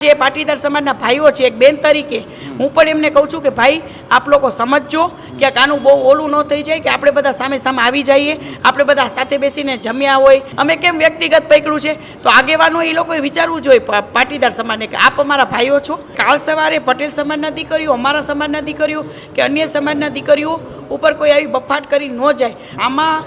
જે પાટીદાર સમાજના ભાઈઓ છે, એક બેન તરીકે, હું પણ એમને કહું છું કે ભાઈ, આપ લોકો સમજજો કે આનું બહુ ઓલું ન થઈ જાય કે આપણે બધા સામે સામે આવી જઈએ, આપણે બધા સાથે બેસીને જમ્યા હોય. અમે કેમ વ્યક્તિગત પકડ્યું છે? તો આગેવાનો એ લોકોએ વિચારવું જોઈએ પાટીદાર સમાજને કે આપ અમારા ભાઈઓ છો. કાલ સવારે પટેલ સમાજના દીકરીઓ, અમારા સમાજના દીકરીઓ કે અન્ય સમાજના દીકરીઓ ઉપર કોઈ આવી બફાટ કરી ન જાય. આમાં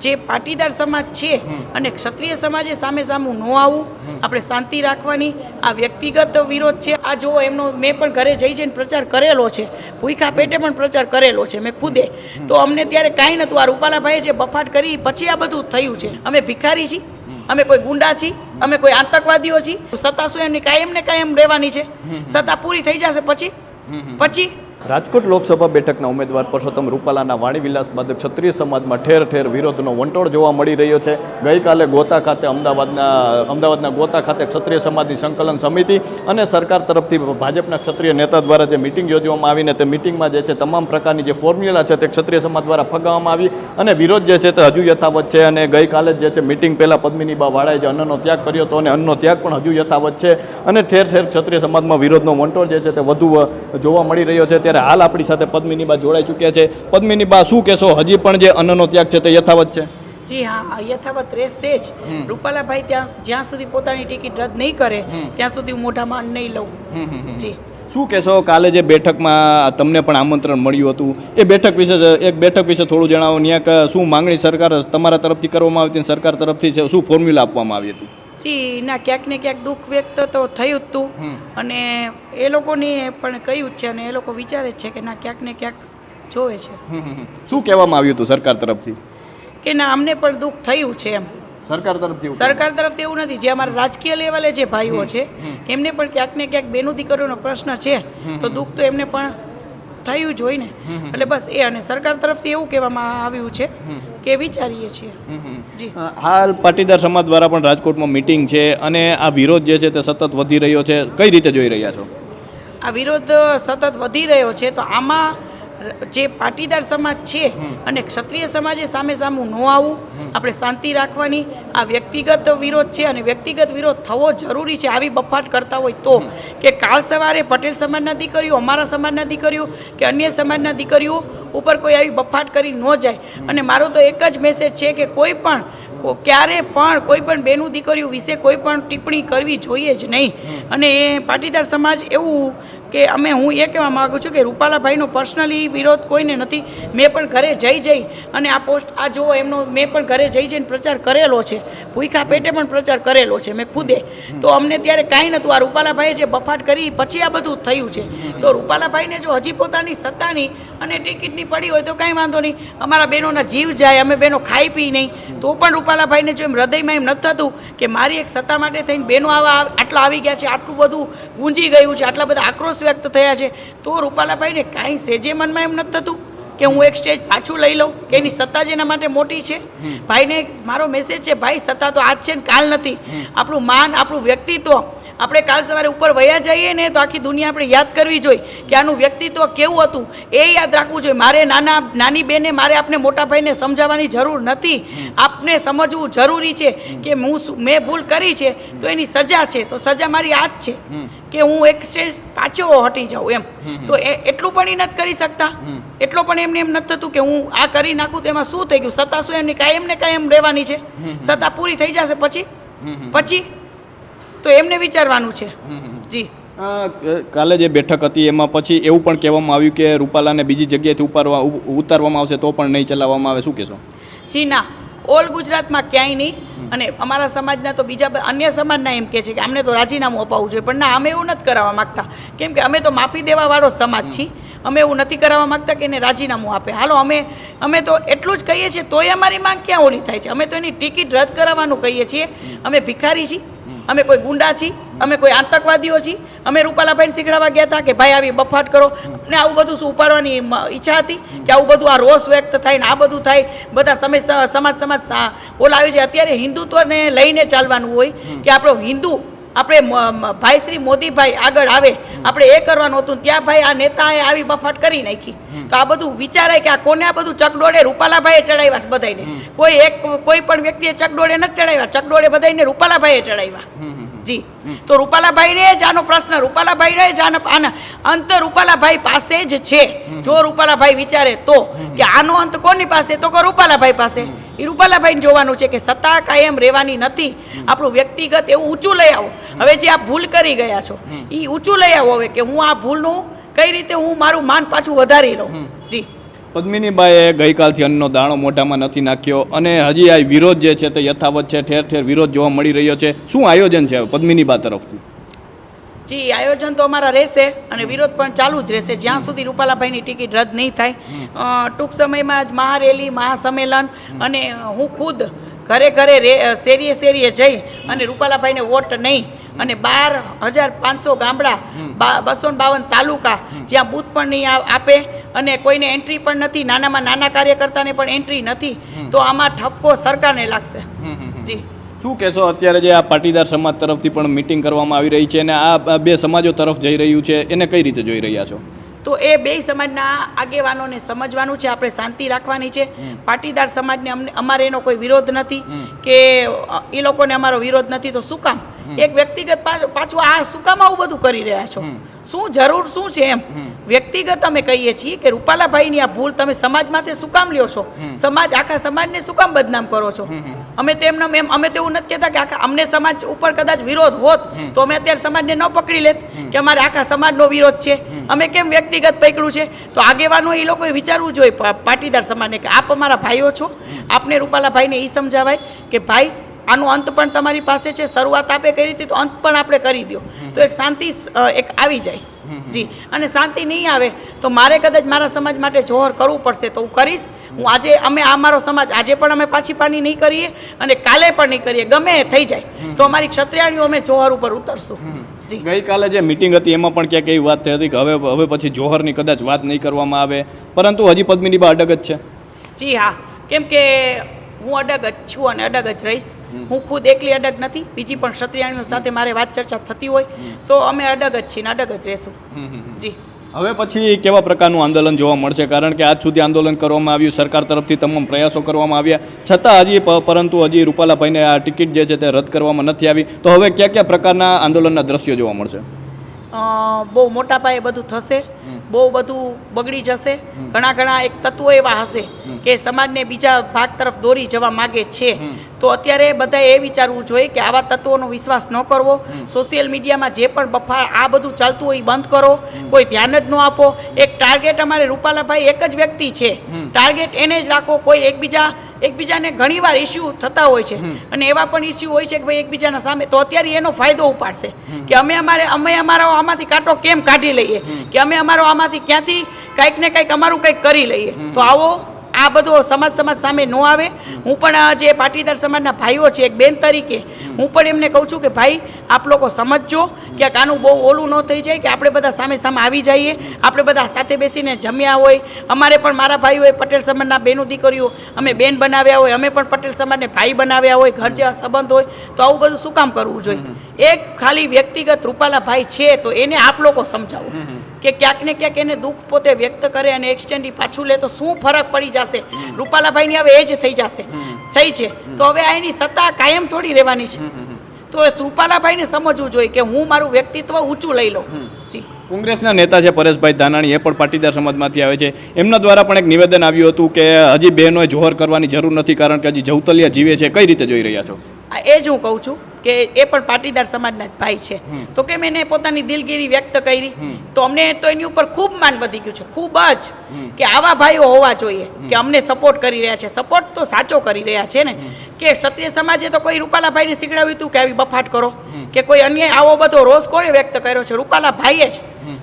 જે પાટીદાર સમાજ છે અને ક્ષત્રિય સમાજે સામે સામું ન આવવું આપણે શાંતિ રાખવાની. આ વ્યક્તિગત વિરોધ છે. આ જો એમનો મેં પણ ઘરે જઈ જઈને પ્રચાર કરેલો છે. ભૂખા પેટે પણ પ્રચાર કરેલો છે મેં ખુદે. તો અમને ત્યારે કાંઈ નહોતું આ રૂપાલાભાઈએ જે બફાટ કરી પછી આ બધું થયું છે. અમે ભિખારી છીએ અમે કોઈ ગુંડા છીએ અમે કોઈ આતંકવાદીઓ છીએ સત્તા શું એમની કાયમ ને કાયમ રહેવાની છે? સત્તા પૂરી થઈ જશે પછી? પછી? રાજકોટ લોકસભા બેઠકના ઉમેદવાર પરસોત્તમ રૂપાલાના વાણીવિલાસ બાદ ક્ષત્રિય સમાજમાં ઠેર ઠેર વિરોધનો વંટોળ જોવા મળી રહ્યો છે. ગઈકાલે ગોતા ખાતે અમદાવાદના અમદાવાદના ગોતા ખાતે ક્ષત્રિય સમાજની સંકલન સમિતિ અને સરકાર તરફથી ભાજપના ક્ષત્રિય નેતા દ્વારા જે મિટિંગ યોજવામાં આવીને તે મિટિંગમાં જે છે તમામ પ્રકારની જે ફોર્મ્યુલા છે તે ક્ષત્રિય સમાજ દ્વારા ફગાવવામાં આવી અને વિરોધ જે છે તે હજુ યથાવત છે અને ગઈકાલે જ છે મિટિંગ પહેલાં પદ્મિનીબા વાળાએ જે અન્નનો ત્યાગ કર્યો હતો અને અન્નનો ત્યાગ પણ હજુ યથાવત છે અને ઠેર ઠેર ક્ષત્રિય સમાજમાં વિરોધનો વંટોળ જે છે તે વધુ જોવા મળી રહ્યો છે. ત્યારે હાલ આપણી સાથે પદ્મિનીબા જોડાઈ ચૂક્યા છે. પદ્મિનીબા શું કહેશો? હજી પણ જે અન્નનો ત્યાગ છે તે યથાવત છે? જી હા યથાવત રહેશે જ. રૂપાલાભાઈ ત્યાં જ્યાં સુધી પોતાની ટિકિટ રદ નહીં કરે ત્યાં સુધી હું મોઢામાં અન્ન નહીં લઉં. જી. શું કહેશો? કાલે જે બેઠકમાં તમને પણ આમંત્રણ મળ્યું હતું એ બેઠક વિશે એક બેઠક વિશે થોડું જણાવો. ત્યાં શું માંગણી સરકાર તમારા તરફથી કરવામાં આવી હતી સરકાર તરફથી છે? શું ફોર્મ્યુલા આપવામાં આવી હતી? જી ના ક્યાંક ને ક્યાંક દુઃખ વ્યક્ત તો થયું જ હતું અને એ લોકોને પણ કહ્યું છે અને એ લોકો વિચારે છે કે ના ક્યાંક ને ક્યાંક જોવે છે. શું કહેવામાં આવ્યું હતું સરકાર તરફથી? કે ના અમને પણ દુઃખ થયું છે એમ. સરકાર તરફથી સરકાર તરફથી એવું નથી. જે અમારા રાજકીય લેવલે જે ભાઈઓ છે એમને પણ ક્યાંક ને ક્યાંક બેનું દીકરીઓનો પ્રશ્ન છે. તો દુઃખ તો એમને પણ થયું જ હોય ને. એટલે બસ એ અને સરકાર તરફથી એવું કહેવામાં આવ્યું છે કે વિચારીએ છીએ. જી. હાલ પાટીદાર સમાજ દ્વારા પણ રાજકોટમાં મિટિંગ છે અને આ વિરોધ જે છે તે સતત વધી રહ્યો છે. કઈ રીતે જોઈ રહ્યા છો? આ વિરોધ સતત વધી રહ્યો છે તો આમાં જે પાટીદાર સમાજ છે અને ક્ષત્રિય સમાજે સામે સામું ન આવવું, આપણે શાંતિ રાખવાની. આ વ્યક્તિગત વિરોધ છે અને વ્યક્તિગત વિરોધ થવો જરૂરી છે આવી બફાટ કરતા હોય તો. કે કાલ સવારે પટેલ સમાજના દીકરીઓ, અમારા સમાજના દીકરીઓ કે અન્ય સમાજના દીકરીઓ ઉપર કોઈ આવી બફાટ કરી ન જાય. અને મારો તો એક જ મેસેજ છે કે કોઈ પણ ક્યારે પણ કોઈ પણ બેનું દીકરીઓ વિશે કોઈ પણ ટિપ્પણી કરવી જોઈએ જ નહીં. અને પાટીદાર સમાજ એવું કે અમે, હું એ કહેવા માગું છું કે રૂપાલાભાઈનો પર્સનલી વિરોધ કોઈને નથી. મેં પણ ઘરે જઈ જઈ અને આ પોસ્ટ આ જુઓ, એમનો મેં પણ ઘરે જઈ જઈને પ્રચાર કરેલો છે. ભૂખા પેટે પણ પ્રચાર કરેલો છે, મેં ખુદે. તો અમને ત્યારે કાંઈ નહોતું આ રૂપાલાભાઈએ જે બફાટ કરી, પછી આ બધું થયું છે. તો રૂપાલાભાઈને જો હજી પોતાની સત્તાની અને ટિકિટની પડી હોય તો કાંઈ વાંધો નહીં. અમારા બહેનોના જીવ જાય, અમે બહેનો ખાઈ પી નહીં. તો પણ રૂપાલાભાઈને જો એમ હૃદયમાં એમ નથી થતું કે મારી એક સત્તા માટે થઈને બહેનો આવા આટલા આવી ગયા છે, આટલું બધું ગુંજી ગયું છે, આટલા બધા આક્રોશ વ્યક્ત થયા છે તો રૂપાલાભાઈને કાંઈ સેજે મનમાં એમ નથી થતું કે હું એક સ્ટેજ પાછું લઈ લઉં કે એની સત્તા જેના માટે મોટી છે. ભાઈને મારો મેસેજ છે ભાઈ સત્તા તો આજ છે ને કાલ નથી. આપણું માન આપણું વ્યક્તિત્વ આપણે કાલ સવારે ઉપર વયા જઈએ ને તો આખી દુનિયા આપણે યાદ કરવી જોઈએ કે આનું વ્યક્તિત્વ કેવું હતું એ યાદ રાખવું જોઈએ. મારે નાના નાની બેને મારે આપણે મોટા ભાઈને સમજાવવાની જરૂર નથી. આપને સમજવું જરૂરી છે કે હું મેં ભૂલ કરી છે તો એની સજા છે. તો સજા મારી આ જ છે કે હું એક સ્ટેજ પાછો હટી જાઉં એમ. તો એ એટલું પણ એ નથી કરી શકતા. એટલો પણ એમને એમ નથી થતું કે હું આ કરી નાખું તો એમાં શું થઈ ગયું? સત્તા શું એમની કાયમ ને કાયમ રહેવાની છે? સત્તા પૂરી થઈ જશે પછી? પછી? તો એમને વિચારવાનું છે. જી. કાલે જે બેઠક હતી એમાં પછી એવું પણ કહેવામાં આવ્યું કે રૂપાલાને બીજી જગ્યાએથી ઉપાડવા ઉતારવામાં આવશે તો પણ નહીં ચલાવવામાં આવે. શું કહેશો? જી ના. ઓલ ગુજરાતમાં ક્યાંય નહીં. અને અમારા સમાજના તો બીજા અન્ય સમાજના એમ કહે છે કે અમને તો રાજીનામું અપાવવું જોઈએ. પણ ના અમે એવું નથી કરાવવા માગતા. કેમ કે અમે તો માફી દેવાવાળો સમાજ છીએ અમે એવું નથી કરાવવા માગતા કે એને રાજીનામું આપે. હાલો અમે અમે તો એટલું જ કહીએ છીએ તોય અમારી માંગ ક્યાં ઓલી થાય છે? અમે તો એની ટિકિટ રદ કરાવવાનું કહીએ છીએ. અમે ભિખારી છીએ. અમે કોઈ ગુંડા છીએ, અમે કોઈ આતંકવાદીઓ છીએ, અમે રૂપાલાભાઈને શીખડાવવા ગયા હતા કે ભાઈ આવી બફાટ કરો. ને આવું બધું શું ઉપાડવાની ઈચ્છા હતી કે આવું બધું આ રોષ વ્યક્ત થાય ને આ બધું થાય. બધા સમય સમાજ સમાજ ઓલા આવી છે. અત્યારે હિન્દુત્વને લઈને ચાલવાનું હોય કે આપણો હિન્દુ આપણે ભાઈ શ્રી મોદીભાઈ આગળ આવે આપણે એ કરવાનું હતું. ત્યાં ભાઈ આ નેતાએ આવી બફાટ કરી નાખી. તો આ બધું વિચારાય કે આ કોને આ બધું ચકડોળે રૂપાલાભાઈએ ચડાવ્યા છે બધાને કોઈ એક કોઈ પણ વ્યક્તિએ ચકડોળે નથી ચડાવ્યા. ચકડોળે બધાને રૂપાલાભાઈએ ચડાવ્યા. જી. તો રૂપાલાભાઈને જ આનો પ્રશ્ન રૂપાલાભાઈને જ આનો આના અંત રૂપાલાભાઈ પાસે જ છે. જો રૂપાલાભાઈ વિચારે તો કે આનો અંત કોની પાસે? તો કે રૂપાલાભાઈ પાસે. એ રૂપાલાભાઈને જોવાનું છે કે સત્તા કાયમ રહેવાની નથી. આપણું વ્યક્તિગત એવું ઊંચું લઈ આવો. હવે જે આ ભૂલ કરી ગયા છો એ ઊંચું લઈ આવો હવે કે હું આ ભૂલનું કઈ રીતે હું મારું માન પાછું વધારી લઉં. જી. પદ્મિનીબાઈએ ગઈકાલથી અન્નનો દાણો મોઢામાં નથી નાખ્યો અને હજી આ વિરોધ જે છે તે યથાવત છે ઠેર ઠેર વિરોધ જોવા મળી રહ્યો છે. શું આયોજન છે પદ્મિનીબા તરફથી? જી આયોજન તો અમારા રહેશે અને વિરોધ પણ ચાલુ જ રહેશે. જ્યાં સુધી રૂપાલાભાઈની ટિકિટ રદ નહીં થાય ટૂંક સમયમાં જ મહારેલી મહાસંમેલન અને હું ખુદ ઘરે ઘરે રે શેરીએ શેરીએ જઈ અને રૂપાલાભાઈને વોટ નહીં અને બાર હજાર પાંચસો ગામડા બસો બાવન તાલુકા જ્યાં બૂથ પણ નહીં આપે અને કોઈને એન્ટ્રી પણ નથી નાનામાં નાના કાર્યકર્તાને પણ એન્ટ્રી નથી તો આમાં ઠપકો સરકારને લાગશે. જી. શું કહેશો? અત્યારે જે આ પાટીદાર સમાજ તરફથી પણ મિટિંગ કરવામાં આવી રહી છે અને આ બે સમાજો તરફ જઈ રહ્યું છે એને કઈ રીતે જોઈ રહ્યા છો? તો એ બે સમાજના આગેવાનોને સમજવાનું છે આપણે શાંતિ રાખવાની છે. પાટીદાર સમાજને અમને અમારે એનો કોઈ વિરોધ નથી કે એ લોકોને અમારો વિરોધ નથી તો શું કામ? એક વ્યક્તિગત પાછું આ શું કામ આવું બધું કરી રહ્યા છો? શું જરૂર શું છે એમ? વ્યક્તિગત અમે કહીએ છીએ કે રૂપાલાભાઈની આ ભૂલ તમે સમાજમાંથી શું કામ લ્યો છો? સમાજ આખા સમાજને શું કામ બદનામ કરો છો? અમે તેમના એમ અમે તો એવું નથી કહેતા કે આખા અમને સમાજ ઉપર કદાચ વિરોધ હોત તો અમે અત્યારે સમાજને ન પકડી લેત કે અમારે આખા સમાજનો વિરોધ છે. અમે કેમ વ્યક્તિગત પકડ્યું છે? તો આગેવાનો એ લોકોએ વિચારવું જોઈએ પાટીદાર સમાજને કે આપ અમારા ભાઈઓ છો? આપને રૂપાલાભાઈને એ સમજાવાય કે ભાઈ આનો અંત પણ તમારી પાસે છે શરૂઆત આપે કરી હતી તો અંત પણ આપણે કરી દો તો એક શાંતિ એક આવી જાય. જી. અને શાંતિ નહીં આવે તો મારે કદાચ મારા સમાજ માટે જોહર કરવું પડશે તો હું કરીશ. હું આજે અમે આ મારો સમાજ આજે પણ અમે પાછી પાની નહીં કરીએ અને કાલે પણ નહીં કરીએ ગમે થઈ જાય. તો અમારી ક્ષત્રિયાણીઓ અમે જોહર ઉપર ઉતરશું. જી. ગઈકાલે જે મિટિંગ હતી એમાં પણ ક્યાંક એવી વાત થઈ હતી કે હવે હવે પછી જોહરની કદાચ વાત નહીં કરવામાં આવે. પરંતુ હજી પદ્મિનીબા અડગ જ છે. જી હા. કેમ કે હું અડગ જ છું અને અડગ જ રહીશ. હું ખુદ એકલી અડગ નથી બીજી પણ ક્ષત્રિયાણીઓ સાથે મારે વાત ચર્ચા થતી હોય તો અમે અડગ જ છીએ અડગ જ રહેશું. જી. હવે પછી કેવા પ્રકારનું આંદોલન જોવા મળશે? કારણ કે આજ સુધી આંદોલન કરવામાં આવ્યું સરકાર તરફથી તમામ પ્રયાસો કરવામાં આવ્યા. છતાં હજી પરંતુ હજી રૂપાલાભાઈને આ ટિકિટ જે છે તે રદ કરવામાં નથી આવી. તો હવે કયા કયા પ્રકારના આંદોલનના દ્રશ્યો જોવા મળશે? બહુ મોટા પાયે બધું થશે. બહુ બધું બગડી જશે. ઘણા ઘણા એક તત્વો એવા હશે કે સમાજને બીજા ભાગ તરફ દોરી જવા માગે છે. તો અત્યારે બધાએ એ વિચારવું જોઈએ કે આવા તત્વોનો વિશ્વાસ ન કરવો. સોશિયલ મીડિયામાં જે પણ બફા આ બધું ચાલતું હોય એ બંધ કરો. કોઈ ધ્યાન જ ન આપો. એક ટાર્ગેટ અમારે રૂપાલાભાઈ એક જ વ્યક્તિ છે. ટાર્ગેટ એને જ રાખો. કોઈ એકબીજા એકબીજાને ઘણીવાર ઇસ્યુ થતા હોય છે. અને એવા પણ ઇસ્યુ હોય છે કે ભાઈ એકબીજાના સામે તો અત્યારે એનો ફાયદો ઉપાડશે. કે અમે અમારે અમે અમારો આમાંથી કાંટો કેમ કાઢી લઈએ? કે અમે અમારો આમાંથી ક્યાંથી કંઈક ને કંઈક અમારું કંઈક કરી લઈએ? તો આવો આ બધો સમાજ સમાજ સામે ન આવે. હું પણ આ જે પાટીદાર સમાજના ભાઈઓ છે એક બેન તરીકે હું પણ એમને કહું છું કે ભાઈ આપ લોકો સમજજો કે કાનું બહુ ઓલું ન થઈ જાય કે આપણે બધા સામે સામે આવી જઈએ આપણે બધા સાથે બેસીને જમ્યા હોય. અમારે પણ મારા ભાઈઓએ પટેલ સમાજના બેનું દીકરીઓ અમે બેન બનાવ્યા હોય અમે પણ પટેલ સમાજને ભાઈ બનાવ્યા હોય ઘર જેવા સંબંધ હોય તો આવું બધું શું કામ કરવું જોઈએ? એક ખાલી વ્યક્તિગત રૂપાલા ભાઈ છે તો એને આપ લોકો સમજાવો. કે ક્યાંક ને ક્યાંક એને દુઃખ પોતે વ્યક્ત કરે અને એક્સટેન્ડી પાછું લે તો શું ફરક પડી જશે? રૂપાલાભાઈની હવે એ જ થઈ જશે. થઈ છે. તો હવે આ એની સત્તા કાયમ થોડી રહેવાની છે. તો એ રૂપાલાભાઈને સમજવું જોઈએ કે હું મારું વ્યક્તિત્વ ઊંચું લઈ લઉં. જી. કોંગ્રેસના નેતા છે પરેશભાઈ ધાનાણી એ પણ પાટીદાર સમાજમાંથી આવે છે. એમના દ્વારા પણ એક નિવેદન આવ્યું હતું કે હજી બહેનોએ જોહર કરવાની જરૂર નથી કારણ કે હજી જવતલિયા જીવે છે. કઈ રીતે જોઈ રહ્યા છો? એ જ હું કહું છું. કે એ પણ પાટીદાર સમાજના જ ભાઈ છે. તો કેમ એને પોતાની દિલગીરી વ્યક્ત કરી? તો અમને તો એની ઉપર ખૂબ માન વધી ગયું છે ખૂબ જ. કે આવા ભાઈઓ હોવા જોઈએ કે અમને સપોર્ટ કરી રહ્યા છે. સપોર્ટ તો સાચો કરી રહ્યા છે ને. કે ક્ષત્રિય સમાજે તો કોઈ રૂપાલાભાઈને શીખડાવ્યું હતું કે આવી બફાટ કરો? કે કોઈ અન્ય આવો બધો રોષ કોણે વ્યક્ત કર્યો છે? રૂપાલાભાઈએ જ.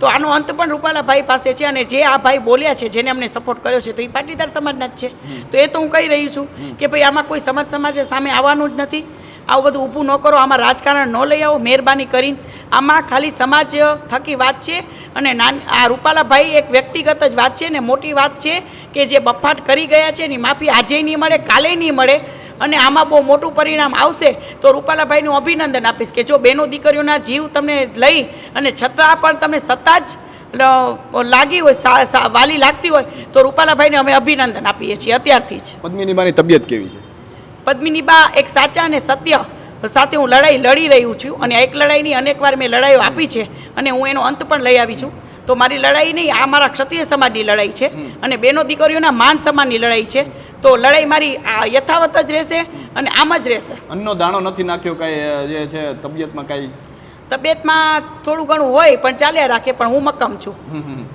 તો આનો અંત પણ રૂપાલાભાઈ પાસે છે અને જે આ ભાઈ બોલ્યા છે જેને અમને સપોર્ટ કર્યો છે તો એ પાટીદાર સમાજના જ છે. તો એ તો હું કહી રહી છું કે ભાઈ આમાં કોઈ સમાજ સમાજે સામે આવવાનું જ નથી. આવું બધું ઊભું ન કરો, આમાં રાજકારણ ન લઈ આવો, મહેરબાની કરીને. આમાં ખાલી સમાજ થકી વાત છે અને નાન, આ રૂપાલાભાઈ એક વ્યક્તિગત જ વાત છે ને મોટી વાત છે કે જે બફાટ કરી ગયા છે એની માફી આજે નહીં મળે, કાલે નહીં મળે અને આમાં બહુ મોટું પરિણામ આવશે તો રૂપાલાભાઈનું અભિનંદન આપીશ કે જો બેનો દીકરીઓના જીવ તમને લઈ અને છતાં પણ તમને સત્તા જ લાગી હોય વાલી લાગતી હોય તો રૂપાલાભાઈને અમે અભિનંદન આપીએ છીએ અત્યારથી જ. પદ્મિનીબાની તબિયત કેવી છે? પદ્મિનીબા એક સાચા અને સત્ય સાથે હું લડાઈ લડી રહ્યું છું અને એક લડાઈની અનેકવાર મેં લડાઈઓ આપી છે અને હું એનો અંત પણ લઈ આવી છું. તો મારી લડાઈ નહીં આ મારા ક્ષત્રિય સમાજની લડાઈ છે અને બેનો દીકરીઓના માન સન્માનની લડાઈ છે. તો લડાઈ મારી આ યથાવત જ રહેશે અને આમ જ રહેશે. અન્નનો દાણો નથી નાખ્યો કાંઈ જે છે તબિયતમાં કાંઈ તબિયતમાં થોડું ઘણું હોય પણ ચાલ્યા રાખે પણ હું મક્કમ છું.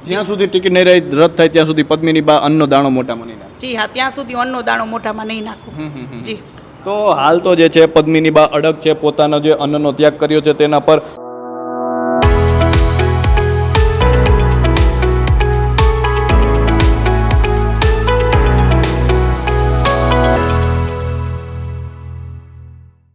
જ્યાં સુધી ટિકિટ નહીં રહી રદ થાય ત્યાં સુધી પદ્મિની બા અન્નનો દાણો મોટામાં નહીં નાખે. જી હા ત્યાં સુધી અન્નનો દાણો મોટામાં નહીં નાખું. જી. તો હાલ તો જે છે પદ્મિની બા અડગ છે પોતાનો જે અન્નનો ત્યાગ કર્યો છે તેના પર